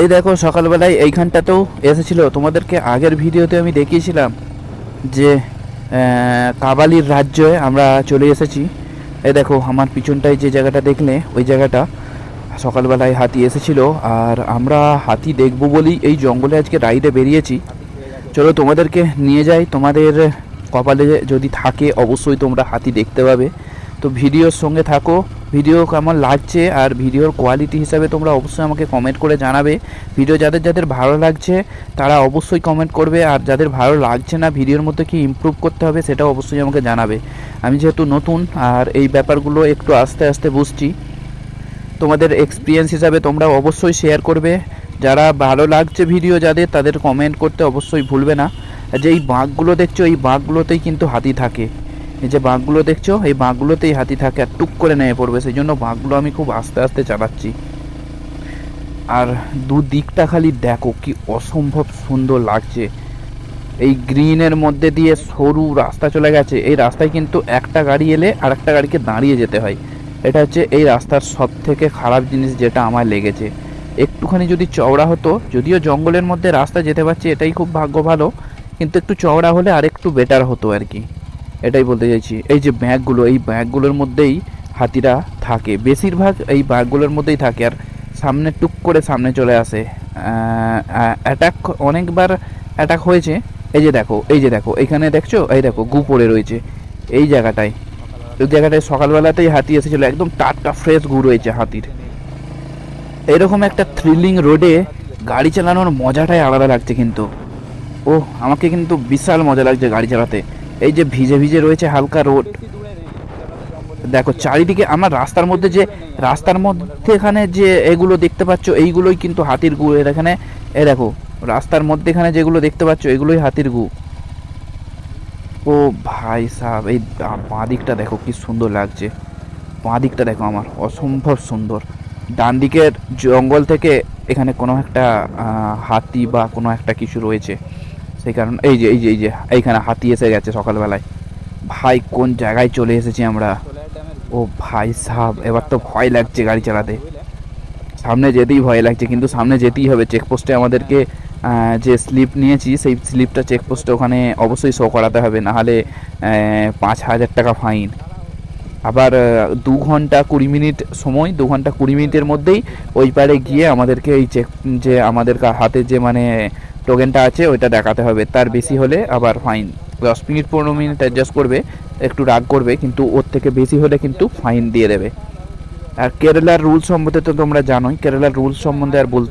এই দেখো, সকালবেলায় এইখানটাতেও এসেছিল। তোমাদেরকে আগের ভিডিওতে আমি দেখিয়েছিলাম যে কাবালির রাজ্যে আমরা চলে এসেছি। এই দেখো, আমার পিছনটায় যে জায়গাটা দেখলে, ওই জায়গাটা সকালবেলায় হাতি এসেছিল। আর আমরা হাতি দেখব বলেই এই জঙ্গলে আজকে রাইডে বেরিয়েছি। চলো, তোমাদেরকে নিয়ে যাই। তোমাদের কপালে যদি থাকে, অবশ্যই তোমরা হাতি দেখতে পাবে। তো ভিডিওর সঙ্গে থাকো। ভিডিও কেমন লাগছে আর ভিডিওর কোয়ালিটি হিসাবে তোমরা অবশ্যই আমাকে কমেন্ট করে জানাবে। ভিডিও যাদের যাদের ভালো লাগছে, তারা অবশ্যই কমেন্ট করবে। আর যাদের ভালো লাগছে না, ভিডিওর মধ্যে কি ইমপ্রুভ করতে হবে, সেটাও অবশ্যই আমাকে জানাবে। আমি যেহেতু নতুন, আর এই ব্যাপারগুলো একটু আস্তে আস্তে বুঝছি। তোমাদের এক্সপিরিয়েন্স হিসাবে তোমরা অবশ্যই শেয়ার করবে। যারা ভালো লাগছে ভিডিও যাদের, তাদের কমেন্ট করতে অবশ্যই ভুলবে না। যে এই বাঘগুলো দেখছ, এই বাঘগুলোতেই কিন্তু হাতি থাকে। এই যে বাঘগুলো দেখছ, এই বাঘগুলোতেই হাতি থাকে আর টুক করে নেমে পড়বে সেই জন্য বাঘগুলো আমি খুব আস্তে আস্তে চালাচ্ছি। আর দুদিকটা খালি দেখো কি অসম্ভব সুন্দর লাগছে। এই গ্রিনের মধ্যে দিয়ে সরু রাস্তা চলে গেছে, এই রাস্তায় কিন্তু একটা গাড়ি এলে আর একটা গাড়িকে দাঁড়িয়ে যেতে হয়। এটা হচ্ছে এই রাস্তার সব থেকে খারাপ জিনিস যেটা আমার লেগেছে। একটুখানি যদি চওড়া হতো, যদিও জঙ্গলের মধ্যে রাস্তা যেতে পারছি, এটাই খুব ভাগ্য ভালো, কিন্তু একটু চওড়া হলে আর একটু বেটার হতো আর কি। এটাই বলতে চাইছি। এই যে ব্যাগগুলো, এই ব্যাগগুলোর মধ্যেই হাতিরা থাকে। বেশিরভাগ এই ব্যাগগুলোর মধ্যেই থাকে আর সামনে টুক করে সামনে চলে আসে। অ্যাটাক অনেকবার অ্যাটাক হয়েছে। এই যে দেখো, এই যে দেখো, এখানে দেখছ? এই দেখো, গু পড়ে রয়েছে। এই জায়গাটায়। ওই জায়গাটায় সকালবেলাতেই হাতি এসেছিল, একদম টাটকা ফ্রেশ গু রয়েছে হাতির। এরকম একটা থ্রিলিং রোডে গাড়ি চালানোর মজাটাই আলাদা লাগছে কিন্তু। ও আমাকে কিন্তু বিশাল মজা লাগছে গাড়ি চালাতে। এই যে ভিজে ভিজে রয়েছে হালকা রোড দেখো, চারিদিকে আমার রাস্তার মধ্যে যে, রাস্তার মধ্যে এখানে যে এগুলো দেখতে পাচ্ছ, এইগুলোই কিন্তু হাতির গু। এখানে, এ দেখো, রাস্তার মধ্যে এখানে যেগুলো দেখতে পাচ্ছ, এগুলোই হাতির গু। ও ভাই সাহেব, এই বাঁ দিকটা দেখো কি সুন্দর লাগছে। বাঁ দিকটা দেখো আমার, অসম্ভব সুন্দর। ডান দিকের জঙ্গল থেকে এখানে কোনো একটা হাতি বা কোনো একটা কিছু রয়েছে। সেই কারণে এই যে এই যে এই যে, এইখানে হাতি এসে গেছে সকালবেলায়। ভাই, কোন জায়গায় চলে এসেছি আমরা? ও ভাই সাহেব, এবার তো ভয় লাগছে গাড়ি চালাতে। সামনে যেতেই ভয় লাগছে, কিন্তু সামনে যেতেই হবে। চেকপোস্টে আমাদেরকে যে স্লিপ নিয়েছি, সেই স্লিপটা চেকপোস্টে ওখানে অবশ্যই শো করাতে হবে। নাহলে পাঁচ হাজার টাকা ফাইন আবার দু ঘণ্টা কুড়ি মিনিট সময়, দু ঘণ্টা কুড়ি মিনিটের মধ্যেই ওই পারে গিয়ে আমাদেরকে এই চেক যে আমাদের হাতে যে মানে টোকেনটা আছে, ওইটা দেখাতে হবে। তার বেশি হলে আবার ফাইন দশ মিনিট, পনেরো মিনিট অ্যাডজাস্ট করবে, একটু রাগ করবে, কিন্তু ওর থেকে বেশি হলে কিন্তু ফাইন দিয়ে দেবে। আর কেরালার রুলস সম্বন্ধে তো তোমরা জানোই, কেরালার রুলস সম্বন্ধে আর বলতে